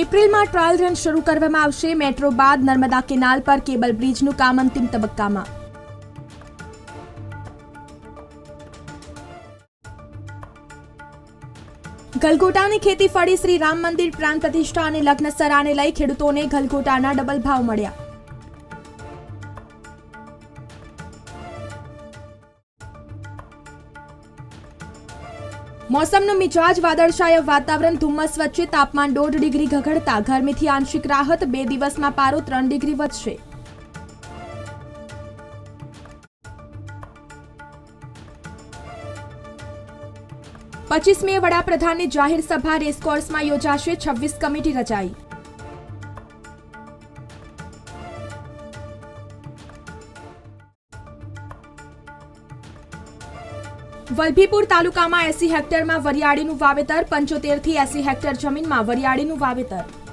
એપ્રિલમાં trial run શરૂ કરવામાં આવશે. મેટ્રો બાદ નર્મદા કેનાલ પર કેબલ બ્રિજનું કામ અંતિમ તબક્કામાં. ગલગોટાની ખેતી ફળી શ્રી રામ મંદિર પ્રાણ પ્રતિષ્ઠા અને લગ્ન સરાને લઈ ખેડૂતોને ગલગોટાના ડબલ ભાવ મળ્યા. મોસમનો મિજાજ વાદળછાયા વાતાવરણ, ધુમ્મસ વચ્ચે તાપમાન દોઢ ડિગ્રી ઘઘડતા ગરમીથી આંશિક રાહત, બે દિવસમાં પારો ત્રણ ડિગ્રી વધશે. પચીસ મે વડાપ્રધાનની જાહેર સભા રેસકોર્સમાં યોજાશે છવ્વીસ કમિટી રચાઈ. વલભીપુર તાલુકામાં એસી હેક્ટરમાં વરિયાળીનું વાવેતર પંચોતેરથી એસી હેક્ટર જમીનમાં વરિયાળીનું વાવેતર.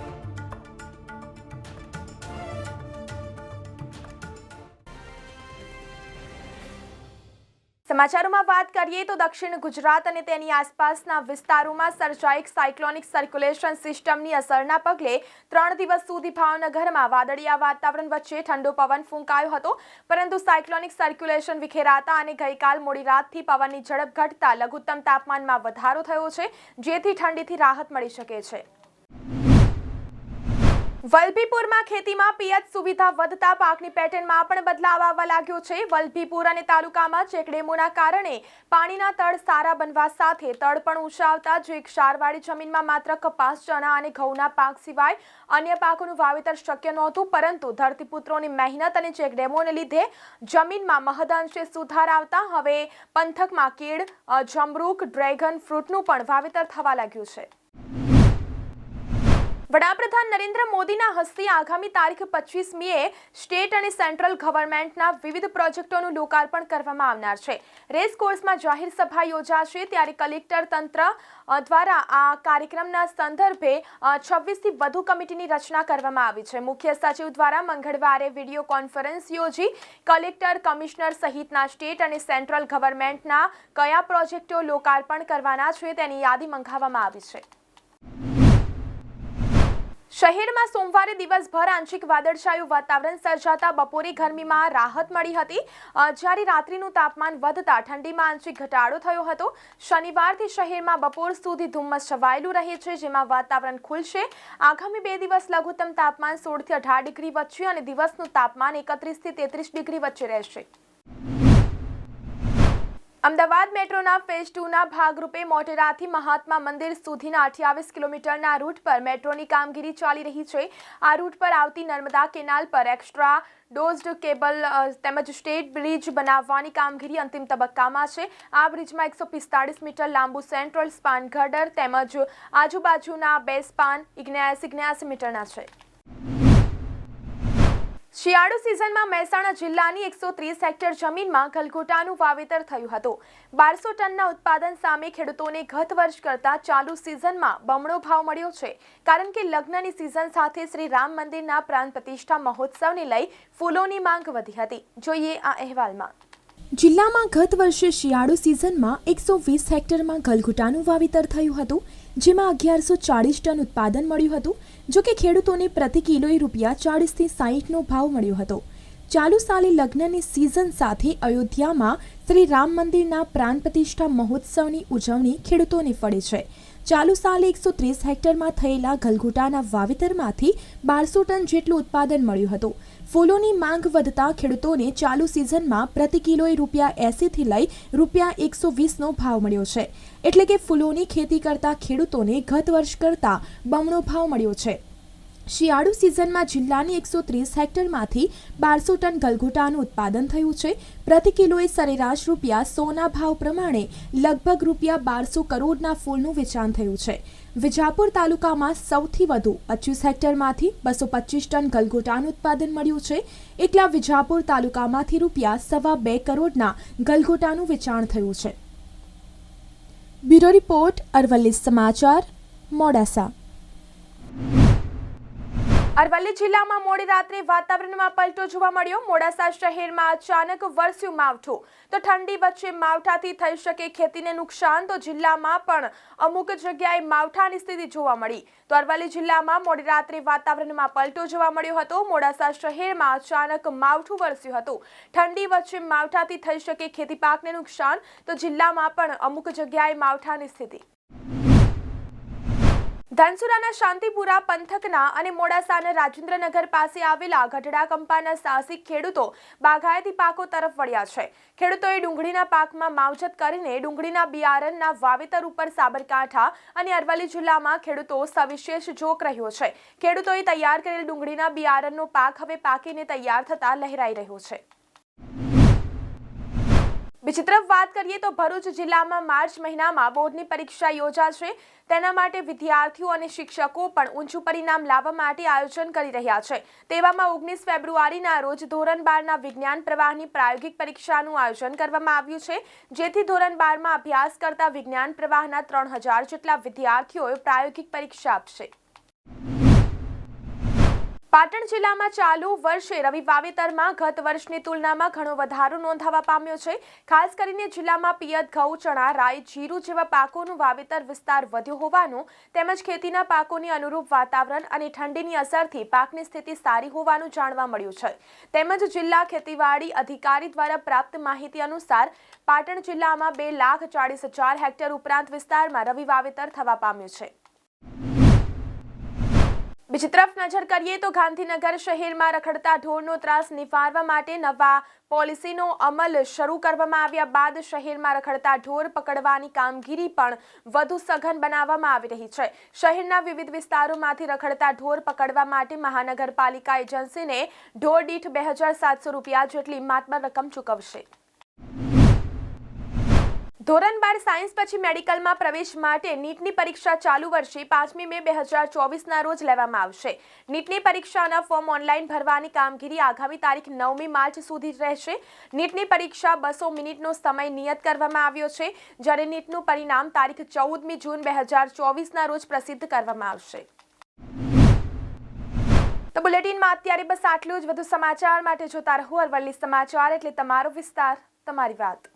સમાચારોમાં વાત કરીએ તો દક્ષિણ ગુજરાત અને તેની આસપાસના વિસ્તારોમાં સર્જાયેલ સાયક્લોનિક સર્ક્યુલેશન સિસ્ટમની અસરના પગલે ત્રણ દિવસ સુધી ભાવનગરમાં વાદળિયા વાતાવરણ વચ્ચે ઠંડો પવન ફૂંકાયો હતો. પરંતુ સાયક્લોનિક સર્ક્યુલેશન વિખેરાતા અને ગઈકાલ મોડી રાતથી પવનની ઝડપ ઘટતા લઘુત્તમ તાપમાનમાં વધારો થયો છે, જેથી ઠંડીથી રાહત મળી શકે છે. વલભીપુરમાં ખેતીમાં પિયત સુવિધા વધતા પાકની પેટર્નમાં પણ બદલાવ આવવા લાગ્યો છે. વલભીપુર અને તાલુકામાં ચેકડેમોના કારણે પાણીના તળ સારા બનવા સાથે તળ પણ ઊંચા આવતા જે ક્ષારવાળી જમીનમાં માત્ર કપાસ, ચણા અને ઘઉંના પાક સિવાય અન્ય પાકોનું વાવેતર શક્ય નહોતું, પરંતુ ધરતીપુત્રોની મહેનત અને ચેકડેમોને લીધે જમીનમાં મહદઅંશે સુધાર આવતા હવે પંથકમાં કેળ જમરૂક, ડ્રેગન ફ્રૂટનું પણ વાવેતર થવા લાગ્યું છે. વડાપ્રધાન નરેન્દ્ર મોદીના હસ્તે આગામી તારીખ પચીસમીએ સ્ટેટ અને સેન્ટ્રલ ગવર્મેન્ટના વિવિધ પ્રોજેક્ટોનું લોકાર્પણ કરવામાં આવનાર છે. રેસ કોર્સમાં જાહેર સભા યોજાશે ત્યારે કલેક્ટર તંત્ર દ્વારા આ કાર્યક્રમના સંદર્ભે છવ્વીસથી વધુ કમિટીની રચના કરવામાં આવી છે. મુખ્ય સચિવ દ્વારા મંગળવારે વીડિયો કોન્ફરન્સ યોજી કલેક્ટર, કમિશનર સહિતના સ્ટેટ અને સેન્ટ્રલ ગવર્મેન્ટના કયા પ્રોજેક્ટો લોકાર્પણ કરવાના છે તેની યાદી મંગાવવામાં આવી છે. શહેરમાં સોમવારે દિવસભર આંશિક વાદળછાયું વાતાવરણ સર્જાતા બપોરે ગરમીમાં રાહત મળી હતી. જ્યારે રાત્રિનું તાપમાન વધતા ઠંડીમાં આંશિક ઘટાડો થયો હતો. શનિવારથી શહેરમાં બપોર સુધી ધુમ્મસ છવાયેલું રહે છે, જેમાં વાતાવરણ ખુલશે. આગામી બે દિવસ લઘુત્તમ તાપમાન સોળથી અઢાર ડિગ્રી વચ્ચે અને દિવસનું તાપમાન એકત્રીસથી તેત્રીસ ડિગ્રી વચ્ચે રહેશે. અમદાવાદ મેટ્રોના ફેઝ ટુના ભાગરૂપે મોટેરાથી મહાત્મા મંદિર સુધીના અઠ્યાવીસ કિલોમીટરના રૂટ પર મેટ્રોની કામગીરી ચાલી રહી છે. આ રૂટ પર આવતી નર્મદા કેનાલ પર એક્સ્ટ્રા ડોઝડ કેબલ તેમજ સ્ટેટ બ્રિજ બનાવવાની કામગીરી અંતિમ તબક્કામાં છે. આ બ્રિજમાં એકસો પિસ્તાળીસ મીટર લાંબુ સેન્ટ્રલ સ્પાન ગર્ડર તેમજ આજુબાજુના બે સ્પાન ઇગ્નેસ ઇગ્નેસ મીટરના છે. શિયાળુ સિઝનમાં મહેસાણા જિલ્લાની એકસો ત્રીસ હેક્ટર જમીનમાં ગલગોટાનું વાવેતર થયું હતું. બારસો ટનના ઉત્પાદન સામે ખેડૂતોને ગત વર્ષ કરતાં ચાલુ સિઝનમાં બમણો ભાવ મળ્યો છે. કારણ કે લગ્નની સિઝન સાથે શ્રી રામ મંદિરના પ્રાણ પ્રતિષ્ઠા મહોત્સવને લઈ ફૂલોની માંગ વધી હતી. જોઈએ આ અહેવાલમાં. જિલ્લામાં ગત વર્ષે શિયાળુ સિઝનમાં એકસો વીસ હેક્ટરમાં ગલગોટાનું વાવેતર થયું હતું, જેમાં અગિયારસો ચાળીસ ટન ઉત્પાદન મળ્યું હતું, જો કે ખેડૂતોને પ્રતિ કિલોએ રૂપિયા ચાળીસથી સાહીઠનો ભાવ મળ્યો હતો. ચાલુ સાલે લગ્નની સિઝન સાથે અયોધ્યામાં શ્રી રામ મંદિરના પ્રાણ પ્રતિષ્ઠા મહોત્સવની ઉજવણી ખેડૂતોને ફળે છે. ચાલુ સાલે એકસો ત્રીસ હેક્ટરમાં થયેલા ગલગોટાના વાવેતરમાંથી બારસો ટન જેટલું ઉત્પાદન મળ્યું હતું. ફૂલોની માંગ વધતા ખેડૂતોને ચાલુ સિઝનમાં પ્રતિ કિલોએ રૂપિયા એંસીથી લઈ રૂપિયા એકસો વીસનો ભાવ મળ્યો છે. એટલે કે ફૂલોની ખેતી કરતા ખેડૂતોને ગત વર્ષ કરતાં બમણો ભાવ મળ્યો છે. શિયાળુ સિઝનમાં જિલ્લાની એકસો ત્રીસ હેક્ટરમાંથી બારસો ટન ગલગોટાનું ઉત્પાદન થયું છે. પ્રતિ કિલોએ સરેરાશ રૂપિયા સોના ભાવ પ્રમાણે લગભગ રૂપિયા બારસો કરોડના ફૂલનું વેચાણ થયું છે. વિજાપુર તાલુકામાં સૌથી વધુ પચીસ હેક્ટરમાંથી બસો પચીસ ટન ગલગોટાનું ઉત્પાદન મળ્યું છે. એકલા વિજાપુર તાલુકામાંથી રૂપિયા સવા બે કરોડના ગલગોટાનું વેચાણ થયું છે. બ્યુરો રિપોર્ટ અરવલ્લી સમાચાર, મોડાસા. અરવલ્લી જિલ્લામાં મોડી રાત્રે વાતાવરણમાં પલટો જોવા મળ્યો. મોડાસા શહેરમાં અચાનક વરસ્યું માવઠું. તો ઠંડી વચ્ચે માવઠાથી થઈ શકે ખેતીને નુકસાન, તો જિલ્લામાં પણ અમુક જગ્યાએ માવઠાની સ્થિતિ જોવા મળી. તો અરવલ્લી જિલ્લામાં મોડી રાત્રે વાતાવરણમાં પલટો જોવા મળ્યો હતો. મોડાસા શહેરમાં અચાનક માવઠું વરસ્યું હતું. ઠંડી વચ્ચે માવઠાથી થઈ શકે ખેતી પાકને નુકસાન, તો જિલ્લામાં પણ અમુક જગ્યાએ માવઠાની સ્થિતિ. ધનસુરાના શાંતિપુરા પંથકના અને મોડાસાના રાજેન્દ્રનગર પાસે આવેલા ગઢડા કંપાના સાહસિક ખેડૂતો બાગાયતી પાકો તરફ વળ્યા છે. ખેડૂતોએ ડુંગળીના પાકમાં માવજત કરીને ડુંગળીના બિયારણના વાવેતર ઉપર સાબરકાંઠા અને અરવલ્લી જિલ્લામાં ખેડૂતો સવિશેષ જોક રહ્યો છે. ખેડૂતોએ તૈયાર કરેલ ડુંગળીના બિયારણનો પાક હવે પાકીને તૈયાર થતા લહેરાઈ રહ્યો છે. બીજી તરફ વાત કરીએ તો ભરૂચ જિલ્લામાં માર્ચ મહિનામાં બોર્ડની પરીક્ષા યોજાશે. તેના માટે વિદ્યાર્થીઓ અને શિક્ષકો પણ ઊંચું પરિણામ લાવવા માટે આયોજન કરી રહ્યા છે. તેવામાં ઓગણીસ ફેબ્રુઆરીના રોજ ધોરણ બારના વિજ્ઞાન પ્રવાહની પ્રાયોગિક પરીક્ષાનું આયોજન કરવામાં આવ્યું છે. જેથી ધોરણ બારમાં અભ્યાસ કરતા વિજ્ઞાન પ્રવાહના ત્રણ હજાર જેટલા વિદ્યાર્થીઓ પ્રાયોગિક પરીક્ષા આપશે. પાટણ જિલ્લામાં ચાલુ વર્ષે રવિ વાવેતરમાં ગત વર્ષની તુલનામાં ઘણો વધારો નોંધાવા પામ્યો છે. ખાસ કરીને જિલ્લામાં પિયત, ઘઉં, ચણા, રાઈ, જીરું જેવા પાકોનું વાવેતર વિસ્તાર વધ્યો હોવાનું, તેમજ ખેતીના પાકોની અનુરૂપ વાતાવરણ અને ઠંડીની અસરથી પાકની સ્થિતિ સારી હોવાનું જાણવા મળ્યું છે. તેમજ જિલ્લા ખેતીવાડી અધિકારી દ્વારા પ્રાપ્ત માહિતી અનુસાર, પાટણ જિલ્લામાં બે લાખ ચાળીસ હજાર હેક્ટર ઉપરાંત વિસ્તારમાં રવિ વાવેતર થવા પામ્યું છે. બીજી તરફ નજર કરીએ તો ગાંધીનગર શહેરમાં રખડતા ઢોરનો ત્રાસ નિવારવા માટે નવા પોલિસીનો અમલ શરૂ કરવામાં આવ્યા બાદ શહેરમાં રખડતા ઢોર પકડવાની કામગીરી પણ વધુ સઘન બનાવવામાં આવી રહી છે. શહેરના વિવિધ વિસ્તારોમાંથી રખડતા ઢોર પકડવા માટે મહાનગરપાલિકા એજન્સીને ઢોર દીઠ બે હજાર સાતસો રૂપિયા જેટલી માતબર રકમ ચૂકવશે. ધોરણ બાર સાયન્સ પછી મેડિકલમાં પ્રવેશ માટે નીટની પરીક્ષા ચાલુ વર્ષે પાંચમી મે બે હજાર ચોવીસના રોજ લેવામાં આવશે. નીટની પરીક્ષાના ફોર્મ ઓનલાઈન ભરવાની કામગીરી આગામી તારીખ નવમી માર્ચ સુધી રહેશે. નીટની પરીક્ષા બસો મિનિટનો સમય નિયત કરવામાં આવ્યો છે, જ્યારે નીટનું પરિણામ તારીખ ચૌદમી જૂન બે હજાર ચોવીસના રોજ પ્રસિદ્ધ કરવામાં આવશે. તો બુલેટિનમાં અત્યારે બસ આટલું જ. વધુ સમાચાર માટે જોતા રહો અરવલ્લી સમાચાર, એટલે તમારો વિસ્તાર, તમારી વાત.